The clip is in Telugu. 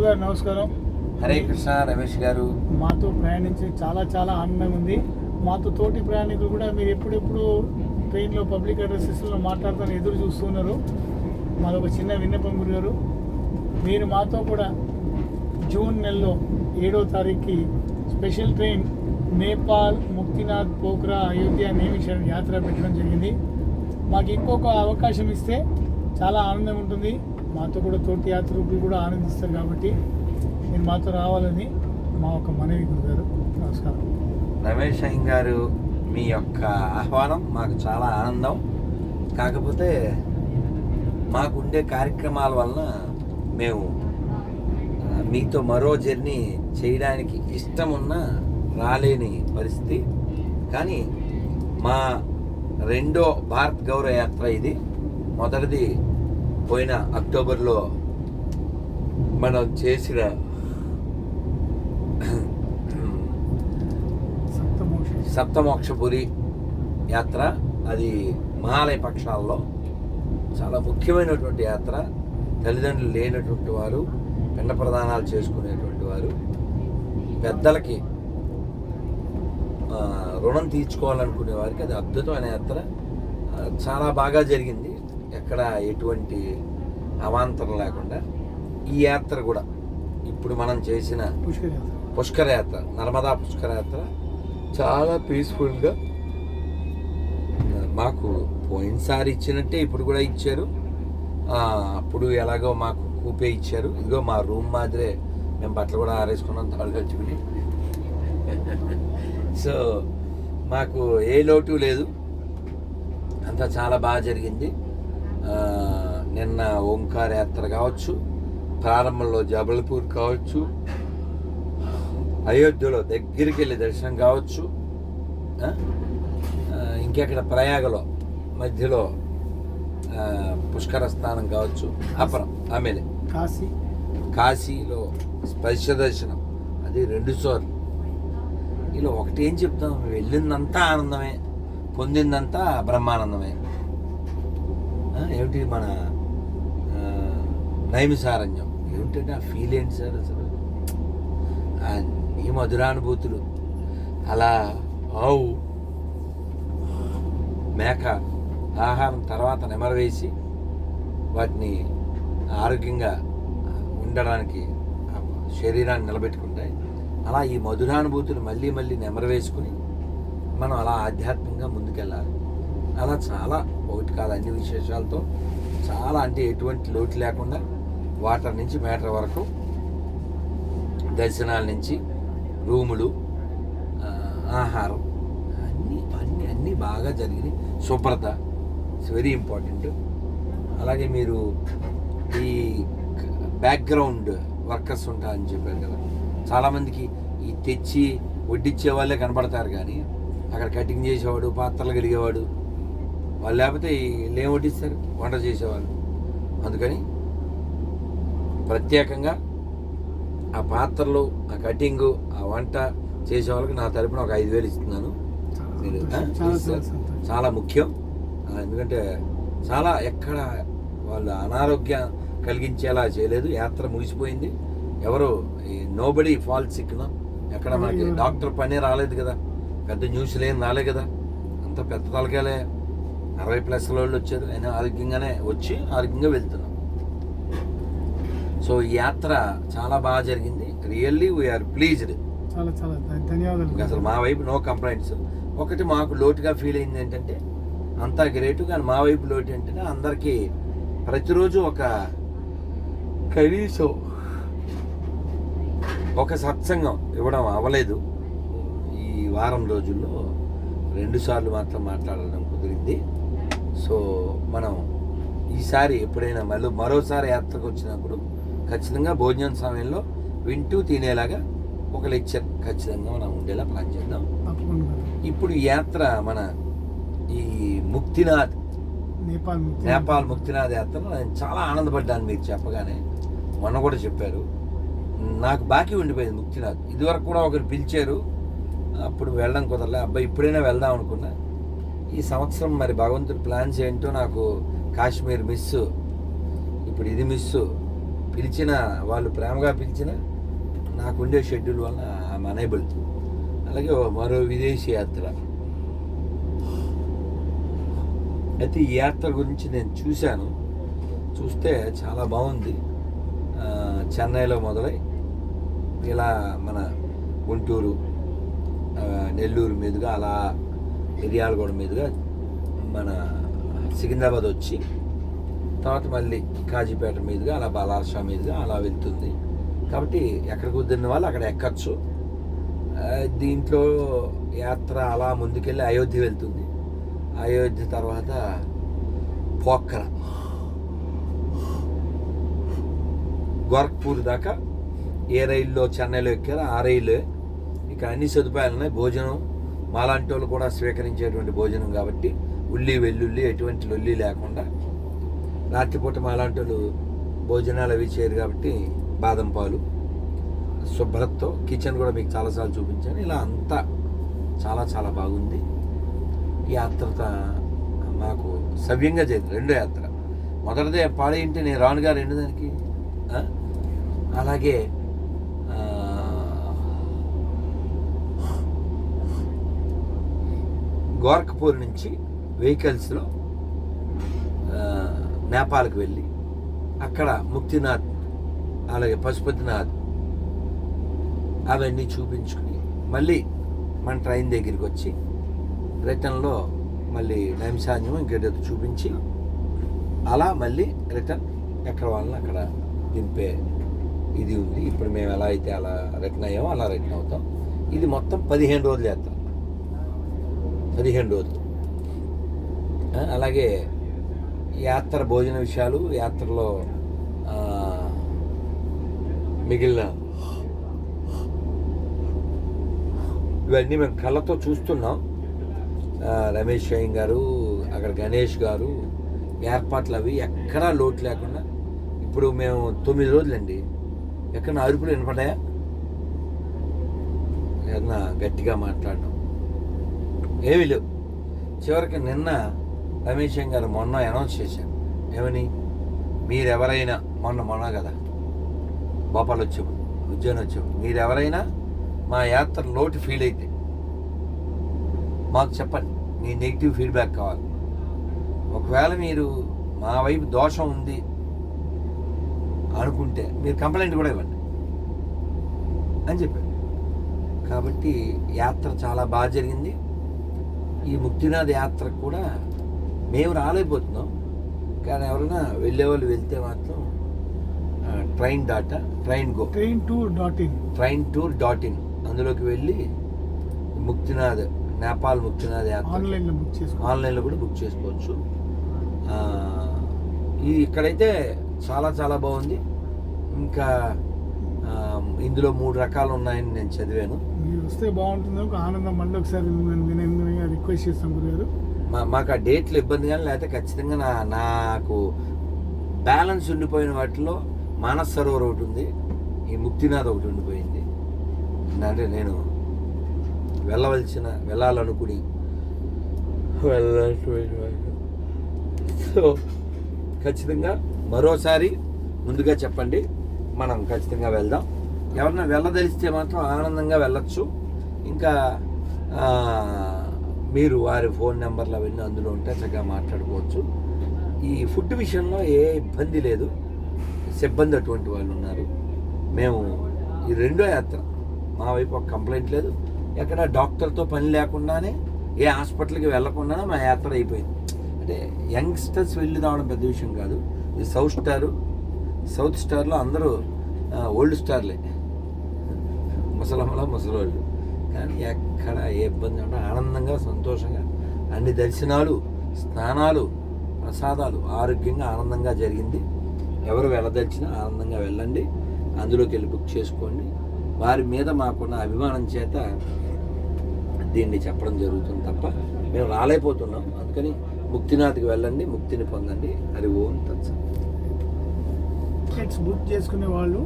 గురుగారు నమస్కారం. హరే కృష్ణ రమేష్ గారు. మాతో ప్రయాణించి చాలా చాలా ఆనందంగా ఉంది. మాతో తోటి ప్రయాణికులు కూడా మీరు ఎప్పుడెప్పుడు ట్రైన్లో పబ్లిక్ అడ్రసెస్లో మాట్లాడతాను ఎదురు చూస్తున్నారు. మాది ఒక చిన్న విన్నపం గురుగారు మీరు మాతో కూడా జూన్ నెలలో ఏడో తారీఖుకి స్పెషల్ ట్రైన్ నేపాల్ ముక్తినాథ్ పోఖ్రా అయోధ్య నేమిషన్ యాత్ర పెట్టడం జరిగింది. మాకు ఇంకొక అవకాశం ఇస్తే చాలా ఆనందం ఉంటుంది. మాతో కూడా తోటి యాత్రికులు కూడా ఆనందిస్తారు కాబట్టి మీరు మాతో రావాలని మా ఒక మనవి గురుగారు. నమస్కారం. రమేష్ అయ్య గారు మీ యొక్క ఆహ్వానం మాకు చాలా ఆనందం. కాకపోతే మాకు ఉండే కార్యక్రమాల వలన మేము మీతో మరో జర్నీ చేయడానికి ఇష్టం ఉన్నా రాలేని పరిస్థితి. కానీ మా రెండో భారత్ గౌరవ యాత్ర ఇది. మొదటిది పోయిన అక్టోబర్లో మనం చేసిన సప్తమోక్షపురి యాత్ర అది మహాలయ పక్షాల్లో చాలా ముఖ్యమైనటువంటి యాత్ర. తల్లిదండ్రులు లేనటువంటి వారు పిండ ప్రదానాలు చేసుకునేటువంటి వారు పెద్దలకి రుణం తీర్చుకోవాలనుకునే వారికి అది అద్భుతమైన యాత్ర. చాలా బాగా జరిగింది. ఎక్కడ ఎటువంటి అవాంతరం లేకుండా ఈ యాత్ర కూడా ఇప్పుడు మనం చేసిన పుష్కర యాత్ర పుష్కర యాత్ర నర్మదా పుష్కర యాత్ర చాలా పీస్ఫుల్గా మాకు పోయినసారి ఇచ్చినట్టే ఇప్పుడు కూడా ఇచ్చారు. అప్పుడు ఎలాగో మాకు కూపే ఇచ్చారు. ఇదిగో మా రూమ్ మాదిరే మేము బట్టలు కూడా ఆరేసుకున్నాం తాడు కట్టుకుని. సో మాకు ఏ లోటు లేదు. అంతా చాలా బాగా జరిగింది. నిన్న ఓంకార యాత్ర కావచ్చు ప్రారంభంలో జబల్పూర్ కావచ్చు అయోధ్యలో దగ్గరికి వెళ్ళి దర్శనం కావచ్చు ఇంకెక్కడ ప్రయాగలో మధ్యలో పుష్కర స్నానం కావచ్చు అపరం ఆమెలే. కాశీ. కాశీలో స్పర్శ దర్శనం అది రెండు సార్లు. ఇలా ఒకటి ఏం చెప్తాం వెళ్ళిందంతా ఆనందమే పొందిందంతా బ్రహ్మానందమే. ఏమిటి మన నైమిసారణ్యం? ఏమిటంటే ఆ ఫీల్ ఏంటి సార్ అసలు? అన్నీ మధురానుభూతులు. అలా ఆవు మేక ఆహారం తర్వాత నెమరవేసి వాటిని ఆరోగ్యంగా ఉండడానికి శరీరాన్ని నిలబెట్టుకుంటాయి అలా ఈ మధురానుభూతులు మళ్ళీ మళ్ళీ నెమరవేసుకుని మనం అలా ఆధ్యాత్మికంగా ముందుకెళ్ళాలి. అలా చాలా ఒకటి కాదు అన్ని విశేషాలతో చాలా అంటే ఎటువంటి లోటు లేకుండా వాటర్ నుంచి మేటర్ వరకు దర్శనాల నుంచి రూములు ఆహారం అన్నీ అన్నీ అన్నీ బాగా జరిగినాయి. శుభ్రత ఇట్స్ వెరీ ఇంపార్టెంట్ అలాగే మీరు ఈ బ్యాక్గ్రౌండ్ వర్కర్స్ ఉంటారని చెప్పారు కదా. చాలామందికి ఈ తెచ్చి వడ్డిచ్చే వాళ్ళే కనబడతారు కానీ అక్కడ కటింగ్ చేసేవాడు పాత్రలు కడిగేవాడు వాళ్ళు లేకపోతే ఏం వడ్డిస్తారు వంట చేసేవాళ్ళు. అందుకని ప్రత్యేకంగా ఆ పాత్రలు ఆ కటింగు ఆ వంట చేసే వాళ్ళకి నా తరపున ఒక ఐదు వేలు ఇస్తున్నాను. చాలా ముఖ్యం. ఎందుకంటే చాలా ఎక్కడ వాళ్ళు అనారోగ్యం కలిగించేలా చేయలేదు. యాత్ర ముగిసిపోయింది. ఎవరు నోబడి ఫాల్స్ సిక్కిన ఎక్కడ మనకి డాక్టర్ పనే రాలేదు కదా. పెద్ద న్యూస్లు ఏం రాలే కదా. అంత పెద్ద తలకాయలే. అరవై ప్లస్ వాళ్ళు వచ్చారు. అయినా ఆరోగ్యంగానే వచ్చి ఆరోగ్యంగా వెళ్తున్నాం. సో ఈ యాత్ర చాలా బాగా జరిగింది. రియల్లీ వీఆర్ ప్లీజ్డ్ చాలా ధన్యవాదాలు. అసలు మా వైపు నో కంప్లైంట్స్ ఒకటి మాకు లోటుగా ఫీల్ అయింది ఏంటంటే అంతా గ్రేట్ కానీ మా వైపు లోటు ఏంటంటే అందరికీ ప్రతిరోజు ఒక కనీసం ఒక సత్సంగం ఇవ్వడం అవ్వలేదు. ఈ వారం రోజుల్లో రెండు సార్లు మాత్రం మాట్లాడడం కుదిరింది. సో మనం ఈసారి ఎప్పుడైనా మళ్ళీ మరోసారి యాత్రకు వచ్చినప్పుడు ఖచ్చితంగా భోజనం సమయంలో వింటూ తినేలాగా ఒక లెక్చర్ ఖచ్చితంగా మనం ఉండేలా ప్లాన్ చేద్దాం. ఇప్పుడు ఈ యాత్ర మన ఈ ముక్తినాథ్ నేపాల్ నేపాల్ ముక్తినాథ్ యాత్ర నేను చాలా ఆనందపడ్డాను మీరు చెప్పగానే. మొన్న కూడా చెప్పారు. నాకు బాకీ ఉండిపోయింది ముక్తినాథ్. ఇదివరకు కూడా ఒకరు పిలిచారు. అప్పుడు వెళ్ళడం కుదరలే. అబ్బాయి ఇప్పుడైనా వెళ్దాం అనుకున్నా. ఈ సంవత్సరం మరి భగవంతుడు ప్లాన్స్ ఏంటో నాకు కాశ్మీర్ మిస్ ఇప్పుడు ఇది మిస్ పిలిచిన వాళ్ళు ప్రేమగా పిలిచిన నాకుండే షెడ్యూల్ వల్ల ఐఎమ్ అనేబుల్ అలాగే మరో విదేశీ యాత్ర. అయితే ఈ యాత్ర గురించి నేను చూశాను. చూస్తే చాలా బాగుంది. చెన్నైలో మొదలై ఇలా మన గుంటూరు నెల్లూరు మీదుగా అలా మిర్యాలగూడ మీదుగా మన సికింద్రాబాద్ వచ్చి తర్వాత మళ్ళీ కాజీపేట మీదుగా అలా బాలాషా మీదుగా అలా వెళ్తుంది. కాబట్టి ఎక్కడ కుదిరిన వాళ్ళు అక్కడ ఎక్కచ్చు. దీంట్లో యాత్ర అలా ముందుకెళ్ళి అయోధ్య వెళ్తుంది. అయోధ్య తర్వాత పోక్కర. గోరఖ్పూర్ దాకా ఏ రైల్లో చెన్నైలో ఎక్కారో ఆ రైలు. ఇక్కడ అన్ని సదుపాయాలు ఉన్నాయి భోజనం మాలాంటి వాళ్ళు కూడా స్వీకరించేటువంటి భోజనం కాబట్టి ఉల్లి వెల్లుల్లి ఎటువంటి లొల్లి లేకుండా రాత్రిపూట మాలాంటి వాళ్ళు భోజనాలు అవి చేయరు కాబట్టి బాదం పాలు శుభ్రతతో కిచెన్ కూడా మీకు చాలాసార్లు చూపించాను. ఇలా అంతా చాలా చాలా బాగుంది. ఈ యాత్ర మాకు సవ్యంగా జరిగింది రెండో యాత్ర. మొదటిదే పాడేంటి? నేను రానుగా రెండు దానికి అలాగే ఆ, గోరఖ్పూర్ నుంచి వెహికల్స్లో నేపాల్కి వెళ్ళి అక్కడ ముక్తినాథ్ అలాగే పశుపతినాథ్ అవన్నీ చూపించుకుని మళ్ళీ మన ట్రైన్ దగ్గరికి వచ్చి రిటర్న్లో మళ్ళీ నైమిసాన్యం ఇంకేదో చూపించి అలా మళ్ళీ రిటర్న్ ఎక్కడ వాళ్ళని అక్కడ దింపే ఇది ఉంది. ఇప్పుడు మేము ఎలా అయితే అలా రిటర్న్ అయ్యామో అలా రిటర్న్ అవుతాం. ఇది మొత్తం పదిహేను రోజులు చేస్తాం పదిహేను రోజులు. అలాగే యాత్ర భోజన విషయాలు యాత్రలో మిగిలిన ఇవన్నీ మేము కళ్ళతో చూస్తున్నాం. రమేష్ అయ్యం గారు అక్కడ గణేష్ గారు ఏర్పాట్లు అవి ఎక్కడా లోటు లేకుండా ఇప్పుడు మేము తొమ్మిది రోజులండి. ఎక్కడ అరుపులు వినపడ్డాయా? ఏదన్నా గట్టిగా మాట్లాడడం. ఏమీ లేవు. చివరికి నిన్న రమేష్ అయ్యం గారు మొన్న అనౌన్స్ చేశారు. ఏమని? మీరెవరైనా మొన్న మొన్న కదా భోపాల్ వచ్చాము ఉజ్జయిన్ వచ్చాము మీరెవరైనా మా యాత్ర లోటు ఫీల్ అయితే మాకు చెప్పండి మీ నెగిటివ్ ఫీడ్బ్యాక్ కావాలి. ఒకవేళ మీరు మా వైపు దోషం ఉంది అనుకుంటే మీరు కంప్లైంట్ కూడా ఇవ్వండి అని చెప్పారు. కాబట్టి యాత్ర చాలా బాగా జరిగింది. ఈ ముక్తినాథ్ యాత్రకు కూడా మేము రాలేకపోతున్నాం. కానీ ఎవరైనా వెళ్ళే వాళ్ళు వెళ్తే మాత్రం train data train go. Train tour dot in. Train tour dot in. అందులోకి వెళ్ళి ముక్తినాథ్ నేపాల్ ముక్తినాథ్ యాత్ర ఆన్లైన్లో బుక్ చేసుకో ఆన్లైన్లో కూడా బుక్ చేసుకోవచ్చు. ఇది ఇక్కడైతే చాలా చాలా బాగుంది. ఇంకా ఇందులో మూడు రకాలు ఉన్నాయని నేను చదివాను. మీరు వస్తే బాగుంటుంది. ఒక ఆనందం. మళ్ళీ ఒకసారి వినయంగా రిక్వెస్ట్ చేస్తాం గురుగారు. మా మాకు ఆ డేట్లు ఇబ్బంది కానీ లేకపోతే ఖచ్చితంగా నా నాకు బ్యాలెన్స్ ఉండిపోయిన వాటిలో మానస్ సరోవర్ ఒకటి ఉంది. ఈ ముక్తినాథ్ ఒకటి ఉండిపోయింది. అంటే నేను వెళ్ళవలసిన వెళ్ళాలనుకుని. సో ఖచ్చితంగా మరోసారి ముందుగా చెప్పండి. మనం ఖచ్చితంగా వెళ్దాం. ఎవరన్నా వెళ్ళదలిస్తే మాత్రం ఆనందంగా వెళ్ళచ్చు. ఇంకా మీరు వారి ఫోన్ నెంబర్లు అవన్నీ అందులో ఉంటే చక్కగా మాట్లాడుకోవచ్చు. ఈ ఫుడ్ విషయంలో ఏ ఇబ్బంది లేదు. సిబ్బంది అటువంటి వాళ్ళు ఉన్నారు. మేము ఈ రెండో యాత్ర మా వైపు ఒక కంప్లైంట్ లేదు. ఎక్కడ డాక్టర్తో పని లేకుండానే ఏ హాస్పిటల్కి వెళ్ళకుండానే మా యాత్ర అయిపోయింది. అంటే యంగ్స్టర్స్ వెళ్ళి రావడం పెద్ద విషయం కాదు. ఇది సౌత్ సౌత్ స్టార్లో అందరూ ఓల్డ్ స్టార్లే. ముసలమ్మల ముసలోళ్ళు. కానీ ఎక్కడ ఏ ఇబ్బంది ఉండదు ఆనందంగా సంతోషంగా అన్ని దర్శనాలు స్నానాలు ప్రసాదాలు ఆరోగ్యంగా ఆనందంగా జరిగింది. ఎవరు వెళ్ళదలిచినా ఆనందంగా వెళ్ళండి. అందులోకి వెళ్ళి బుక్ చేసుకోండి. వారి మీద మాకున్న అభిమానం చేత దీన్ని చెప్పడం జరుగుతుంది తప్ప మేము రాలేకపోతున్నాం. అందుకని ముక్తినాథ్కి వెళ్ళండి ముక్తిని పొందండి. హరి ఓం తత్స టికెట్స్ బుక్ చేసుకునే వాళ్ళు